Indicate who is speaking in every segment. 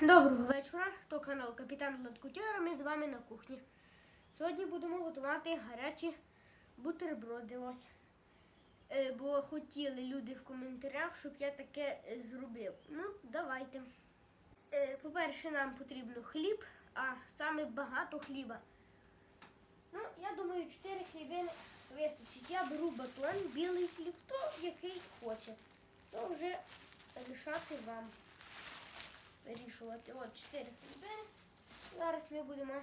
Speaker 1: доброго вечора. То канал Капітан Ладкутяра. Ми з вами на кухні. Сьогодні будемо готувати гарячі бутерброди. Ось. Е, бо хотіли люди в коментарях, щоб я таке е, зробив. Ну, давайте. Е, по-перше, нам потрібно хліб, а саме багато хліба. Ну, я думаю, 4 хлібини вистачить. Я беру батон, білий хліб, хто який хоче. То вже рішати вам вирішувати. От 4 хліби. Зараз ми будемо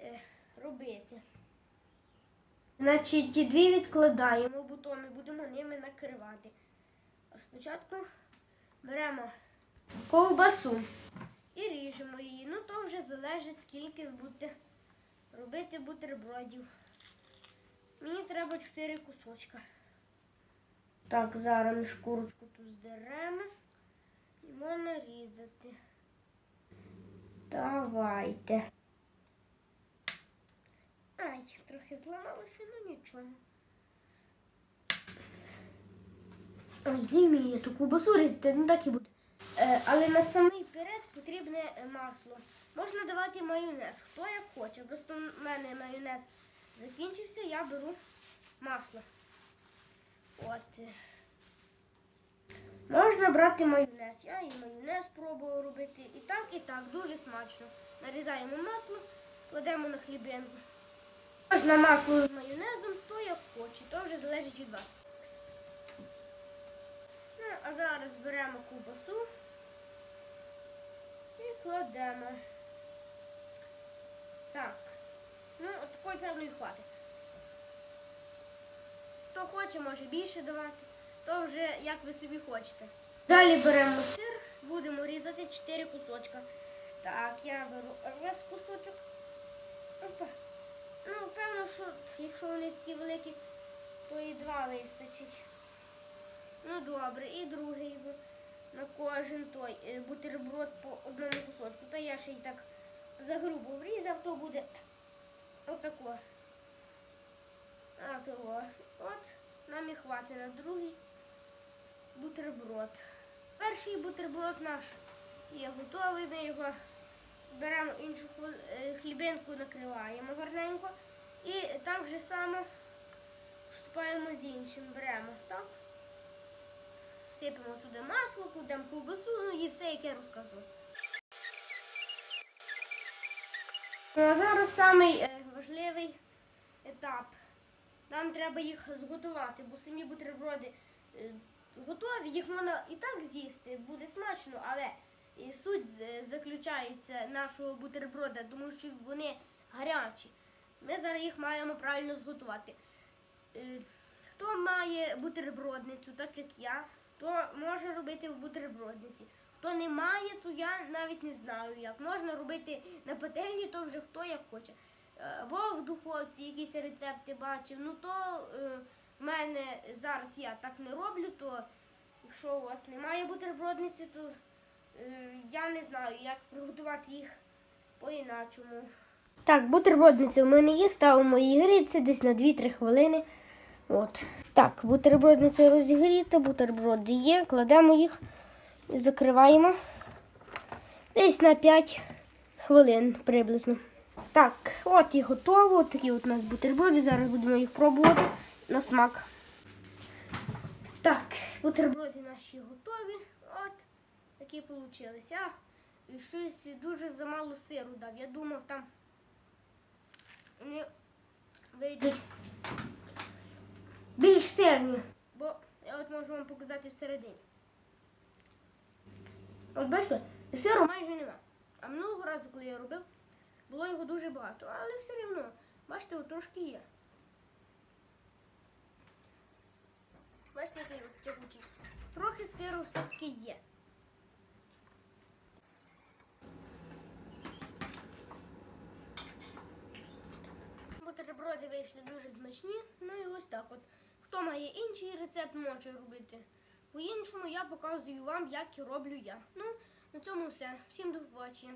Speaker 1: е, робити. Значить, ті дві відкладаємо, бо то будемо ними накривати. А спочатку беремо ковбасу і ріжемо її. Ну, то вже залежить, скільки ви будете робити бутербродів. Мені треба 4 кусочка. Так, зараз ми шкурочку тут здеремо. І можна. Давайте. Ай, трохи зламалося, ну нічого. Ой, не вмію я ту ковбасу різати, ну так і буде. Е, але на самий перед потрібне е, масло. Можна давати майонез, хто як хоче. Просто в мене майонез закінчився, я беру масло. От. Можна брати майонез. Я і майонез пробував робити. І так, і так, дуже смачно. Нарізаємо масло, кладемо на хлібинку. Можна масло з майонезом, хто як хоче, то вже залежить від вас. Ну, а зараз беремо ковбасу і кладемо. Так. Ну, от такої певно хватить. Хто хоче, може більше давати, то вже як ви собі хочете. Далі беремо сир, будемо різати 4 кусочка. Так, я беру весь кусочок. Опа. Ну, певно, що якщо вони такі великі, то і два вистачить. Ну добре, і другий на кожен той е, бутерброд по одному кусочку. Та я ще й так загрубо врізав, то буде отако. А того. От нам і хватить на другий бутерброд. Перший бутерброд наш є готовий. Ми його беремо іншу е, хлібинку, накриваємо гарненько. І так же само вступаємо з іншим. Беремо так. Сипемо туди масло, кладемо ковбасу, ну і все, як я розказував. Ну, а зараз самий е, етап. Нам треба їх зготувати, бо самі бутерброди е, готові, їх можна і так з'їсти, буде смачно, але і суть заключається нашого бутерброда, тому що вони гарячі. Ми зараз їх маємо правильно зготувати. Е, Хто має бутербродницю, так як я, то може робити в бутербродниці. Хто не має, то я навіть не знаю як. Можна робити на пательні, то вже хто як хоче. Е, Або в духовці якісь рецепти бачив. Ну то в мене зараз я так не роблю, то якщо у вас немає бутербродниці, то е, я не знаю, як приготувати їх по-іначому. Так, бутербродниця в мене є, ставимо її гріться десь на 2-3 хвилини. От. Так, бутербродниця розігріта, бутерброди є, кладемо їх закриваємо десь на 5 хвилин приблизно. Так, от і готово. Такі от у нас бутерброди. Зараз будемо їх пробувати на смак. Так, бутерброди наші готові. От такі получилися. І щось дуже замало сиру дав. Я думав, там вони вийдуть більш сирні. Бо я от можу вам показати всередині. От бачите, сиру майже нема. А минулого разу, коли я робив, було його дуже багато, але все рівно, бачите, от трошки є. Бачите, який тягучий. Трохи сиру все-таки є. Бутерброди вийшли дуже смачні. Ну і ось так от. Хто має інший рецепт, може робити. По-іншому я показую вам, як роблю я. Ну, на цьому все. Всім до побачення.